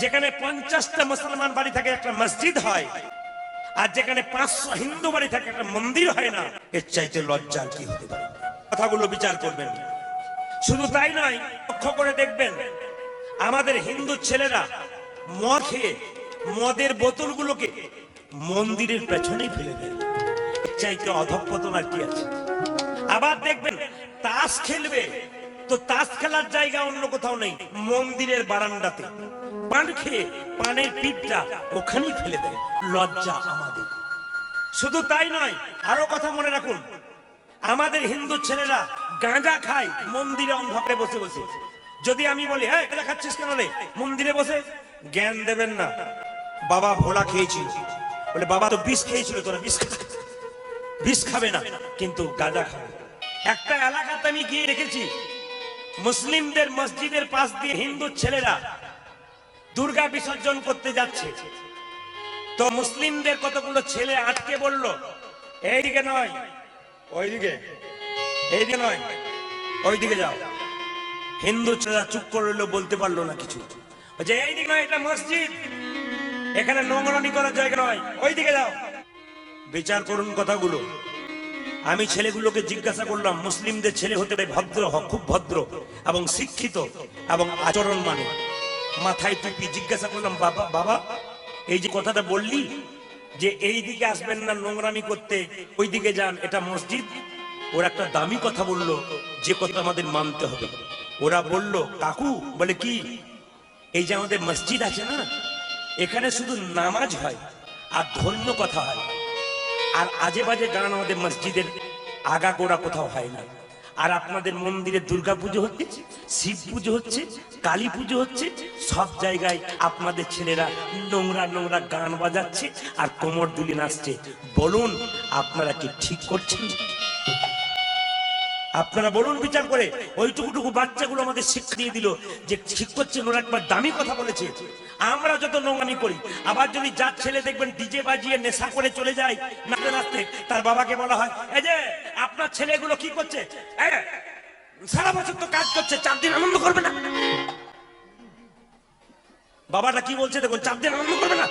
যেখানে পঞ্চাশটা মুসলমান বাড়ি থাকে, একটা মসজিদ হয়। আর যেখানে পাঁচশো হিন্দু বাড়ি থাকে, একটা মন্দির হয় না। এর চাইতে লজ্জার কি হতে পারে? কথাগুলো বিচার করবেন। শুধু তাই নয়, লক্ষ্য করে দেখবেন, আমাদের হিন্দু ছেলেরা মদ খেয়ে মদের বোতলগুলোকে মন্দিরের পেছনেই ফেলে দেয়। চাইতে অধঃপতন আর কি আছে? আবার দেখবেন, তাস খেলবে তো তাস খেলার জায়গা অন্য কোথাও নেই, মন্দিরের বারান্দাতে। পান খেয়ে, পানের পিঠটা ওখানেই ফেলে দেয়। লজ্জা আমাদের। শুধু তাই নয়, আরও কথা মনে রাখুন। আমাদের হিন্দু ছেলেরা গাঁজা খায় মন্দিরে অন্ধকারে বসে বসে। যদি আমি বলি হ্যাঁ গাঁজা খাচ্ছিস কেন রে? মন্দিরে বসে? জ্ঞান দেবেন না। বাবা ভোলা খেয়েছিল। বলে, বাবা তো বিষ খেয়েছিল, তোরা বিষ। বিষ খাবে না, কিন্তু গাঁজা খাবে। একটা এলাকাতে আমি গিয়ে রেখেছি মুসলিমদের মসজিদের পাশ দিয়ে হিন্দু ছেলেরা দুর্গা বিসর্জন করতে যাচ্ছে। তো মুসলিমদের কতগুলো ছেলে আটকে বলল, এইদিকে নয়, ওইদিকে, এইদিকে নয়, ওইদিকে যাও। হিন্দু ছেলেরা চুপ করে রইল, বলতে পারল না কিছু। বলছে, এইদিকে নয়, এটা মসজিদ, এখানে নোংরানি করার জায়গা নয়, ওইদিকে যাও। বিচার করুন কথাগুলো। আমি ছেলেগুলোকে জিজ্ঞাসা করলাম, মুসলিমদের ছেলে হতে হবে ভদ্র খুব ভদ্র এবং শিক্ষিত এবং আচরণ মানে মাথায় টুপি জিজ্ঞাসা করলাম, বাবা বাবা, এই যে কথাটা বললি যে এই দিকে আসবেন না নোংরামি করতে ওই দিকে যান, এটা মসজিদ? ওরা একটা দামি কথা বলল, যে কথা আমাদের মানতে হবে। ওরা বলল, কাকু, বলে কি, এই যে আমাদের মসজিদ আছে না, এখানে শুধু নামাজ হয় আর ধন্য কথা হয়। আর আজে বাজে গান আমাদের মসজিদের আগা গোড়া কোথাও হয় না। আর আপনাদের মন্দিরে দুর্গা পুজো হচ্ছে শিব পুজো হচ্ছে কালী পুজো হচ্ছে, সব জায়গায় আপনাদের ছেলেরা নোংরা নোংরা গান বাজাচ্ছে আর কোমর দুলি নাচছে। বলুন, আপনারা কি ঠিক করছেন? আপনারা বলুন বিচার করে। ওইটুকুটুকু বাচ্চাগুলো আমাদের দিয়ে দিল যে করছেন ওরা একবার দামি কথা বলেছে। আমরা যত নোংরামি করি, আবার যদি যার ছেলে দেখবেন ডিজে বাজিয়ে নেশা করে চলে যায়, নাচতে নাচতে, তার বাবাকে বলা হয়, এই যে, আপনার ছেলেগুলো কি করছে? সারা বছর তো কাজ করছে, চার দিন আনন্দ করবে না? বাবাটা কি বলছে দেখুন, চার দিন আনন্দ করবে না?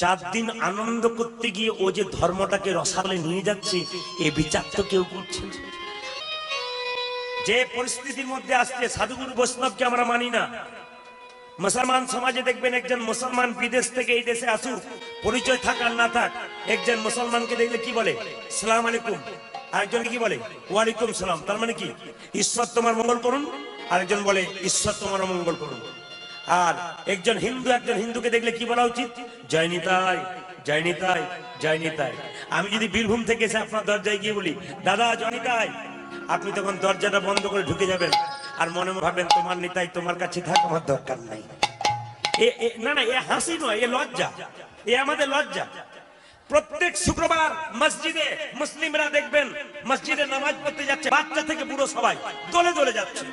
চার দিন আনন্দ করতে গিয়ে ও যে ধর্মটাকে রসালে নিয়ে যাচ্ছে, এ বিচার তো কেউ করছে। যে পরিস্থিতির মধ্যে আসছে, সাধুগুরু বৈষ্ণবকে আমরা মানি না। মুসলমান সমাজে দেখবেন একজন মুসলমান বিদেশ থেকে এই দেশে আসুক, পরিচয় থাক আর না থাক, একজন মুসলমানকে দেখলে কি বলে? সালাম আলাইকুম। আরেকজন কি বলে? ওয়ালাইকুম সালাম। তার মানে কি? ঈশ্বর তোমার মঙ্গল করুন, আরেকজন বলে, ঈশ্বর তোমার মঙ্গল করুন। আর একজন হিন্দু, একজন হিন্দুকে দেখলে কি বলা উচিত? জয় নিতাই জয় নিতাই জয় নিতাই। আমি যদি বীরভূম থেকে এসে আপনার দরজায় গিয়ে বলি, দাদা, জয় নিতাই। আপনি তখন দরজাটা বন্ধ করে ঢুকে যাবেন আর মনে মনে ভাবেন তোমার নিতাই তোমার কাছে থাক, আমার দরকার নাই। না না, এ হাসি নয়, এ লজ্জা, এ আমাদের লজ্জা। প্রত্যেক শুক্রবার মসজিদে মুসলিমরা দেখবেন, মসজিদে নামাজ পড়তে যাচ্ছে, বাচ্চা থেকে বুড়ো সবাই দলে দলে যাচ্ছে।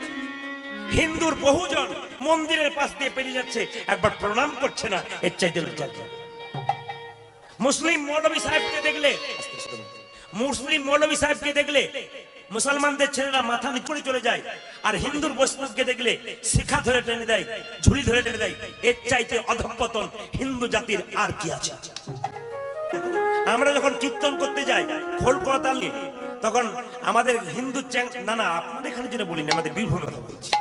হিন্দুর বহুজন মন্দিরের পাশ দিয়ে পেরিয়ে যাচ্ছে, একবার প্রণাম করছে না, এর চাইতে লজ্জা মুসলিম মৌলবী সাহেবকে দেখলে, মুসলিম মৌলবী সাহেবকে দেখলে মুসলমানদের ছেলেরা মাথা নিচু চলে যায়। আর হিন্দুর বৈষ্ণবকে দেখলে শিখা ধরে টেনে দেয়, ঝুড়ি ধরে টেনে দেয়। এর চাইতে অধঃপতন হিন্দু জাতির আর কি আছে? আমরা যখন কীর্তন করতে যাই, খোল করতাল তখন আমাদের হিন্দু চ্যাং না না, আপনাদের এখানে যেটা বলিনি, আমাদের বীরভূম কথা বলছি।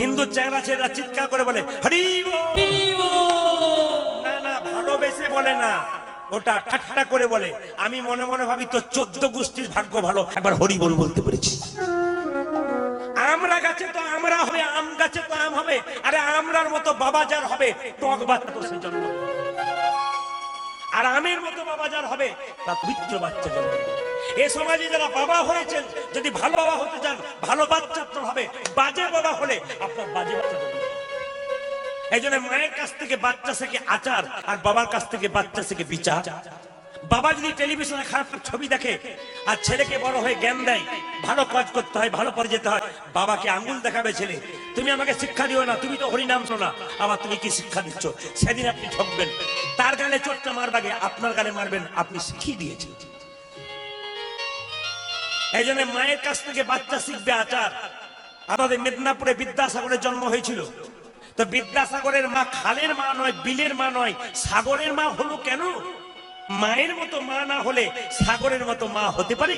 হিন্দু চ্যাংরা ছেলেরা চিৎকার করে বলে, হরি না না, ভালোবেসে বলে না। ওটা ঠাট্টা করে বলে, আমি মনে মনে ভাবি তো চোদ্দ গোষ্ঠীর ভাগ্য ভালো। একবার হরি বল বলতে পেরেছি। আমরা গাছে তো আমরা হবে, আম গাছে তো আম হবে, আরে আমরার মতো বাবা যার হবে, টক বাচ্চা তো সেই জন্য আর আমের মতো বাবা যার হবে, তার পবিত্র বাচ্চা জন্ম এ সমাজে যারা বাবা হয়েছেন, যদি ভালো বাবা হতে চান, ভালো বাচ্চা তো হবে, বাজে বাবা হলে আপনার বাজে বাচ্চা জন্ম। এই জন্য মায়ের কাছ থেকে বাচ্চা আচার আর বাবার কাছ থেকে বাচ্চা বিচার। বাবা যদি টেলিভিশনে খারাপ ছবি দেখে আর ছেলেকে বড় হয়ে জ্ঞান দেয়, ভালো কাজ করতে হয়, ভালো পরে যেতে হয়, বাবাকে দেখাবে ছেলে, তুমি আমাকে শিক্ষা দিও না, তুমি তো হরিনাম শোনা আবার তুমি কি শিক্ষা দিচ্ছ? সেদিন আপনি ঠকবেন। তার গালে চোটটা মারবাগে, আপনার গালে মারবেন, আপনি শিখিয়ে দিয়েছেন। এই জন্য মায়ের কাছ থেকে বাচ্চা শিখবে আচার। আমাদের মেদিনীপুরে বিদ্যাসাগরের জন্ম হয়েছিল। তো বিদ্যাসাগরের মা খালের মা নয়, বিলের মা নয়, সাগরের মা হলো কেন? মায়ের মতো মা না হলে সাগরের মতো মা হতে পারে?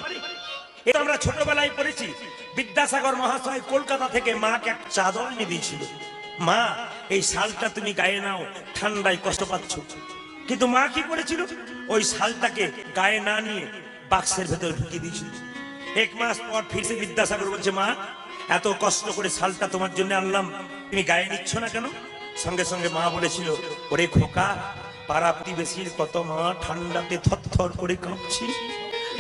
এটা আমরা ছোটবেলায় পড়েছি, বিদ্যাসাগর মহাশয় কলকাতা থেকে মাকে এক চাদর এনে দিয়েছিল মা, এই শালটা তুমি গায়ে নাও, ঠান্ডায় কষ্ট পাচ্ছ। কিন্তু মা কি করেছিল? ওই শালটাকে গায়ে না নিয়ে বাক্সের ভেতর ঢুকিয়ে দিয়েছিল। এক মাস পর ফিরছে বিদ্যাসাগর বলছে, মা, এত কষ্ট করে শালটা তোমার জন্য আনলাম। তুমি গায়ে নিচ্ছ না কেন? সঙ্গে সঙ্গে মা বলেছিল, ওরে খোকা, পাড়া প্রতিবেশীর কত মা ঠান্ডাতে থরথর করে কাঁপছি।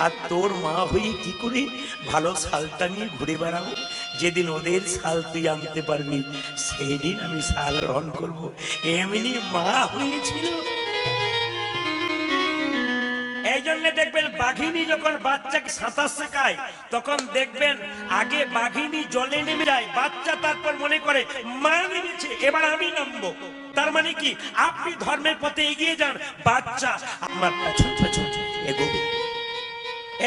আর তোর মা হয়ে কি করে ভালো শালটা নিয়ে ঘুরে বেড়াবো? যেদিন ওদের শাল তুই আনতে পারবি সেই দিন আমি শাল গ্রহণ করব। এমনি মা হয়েছিল। এই জন্য দেখবেন বাঘিনী যখন বাচ্চাকে সাঁতার শেখায়, তখন দেখবেন আগে বাঘিনী জলে নেমে যায়, বাচ্চা তারপর করে মা নেমেছে এবার আমি নামবো। তার মানে কি? আপনি ধর্মের পথে এগিয়ে যান, বাচ্চা আমার পেছন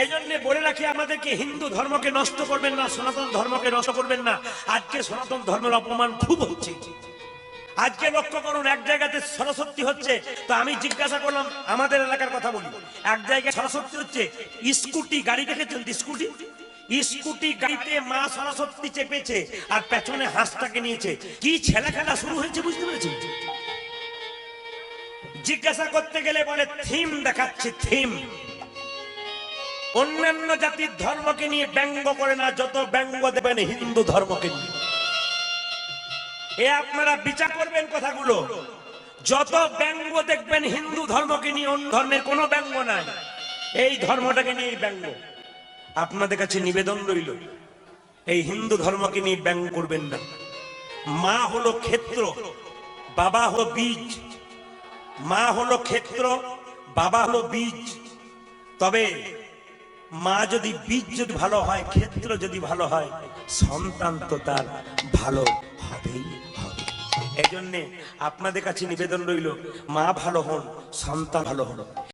এই জন্য বলে রাখি আমাদেরকে হিন্দু ধর্মকে নষ্ট করবেন না, সনাতন ধর্মকে নষ্ট করবেন না। আজকে সনাতন ধর্মের অপমান খুব হচ্ছে। আজকে লক্ষ্য করুন, এক জায়গাতে সরস্বতী হচ্ছে। তো আমি জিজ্ঞাসা করলাম, আমাদের এলাকার কথা বলি। এক জায়গায় সরস্বতী হচ্ছে, স্কুটি, গাড়ি দেখেছেন স্কুটি? স্কুটি গাড়িতে মা সরস্বতী চেপেছে আর পেছনে হাঁসটাকে নিয়েছে। কি ছেলে খেলা শুরু হয়েছে বুঝতে পেরেছেন? জিজ্ঞাসা করতে গেলে বলে, থিম দেখাচ্ছে, থিম। অন্যান্য জাতির ধর্মকে নিয়ে ব্যঙ্গ করে না, যত ব্যঙ্গ দেবেন হিন্দু ধর্মকে নিয়ে। এ আপনারা বিচার করবেন কথাগুলো। যত ব্যঙ্গ দেখবেন হিন্দু ধর্মকে নিয়ে, অন্য ধর্মের কোনো ব্যঙ্গ নাই। এই ধর্মটাকে নিয়ে ব্যঙ্গ। আপনাদের কাছে নিবেদন রইল, এই হিন্দু ধর্মকে নিয়ে ব্যঙ্গ করবেন না। মা হলো ক্ষেত্র, বাবা হলো বীজ। মা হলো ক্ষেত্র, বাবা হলো বীজ। তবে মা যদি বীজ যদি ভালো হয়, ক্ষেত্র যদি ভালো হয়, সন্তান তো তার ভালো হবেই হবে। এই জন্যে আপনাদের কাছে নিবেদন রইল, মা ভালো হন, সন্তান ভালো হন।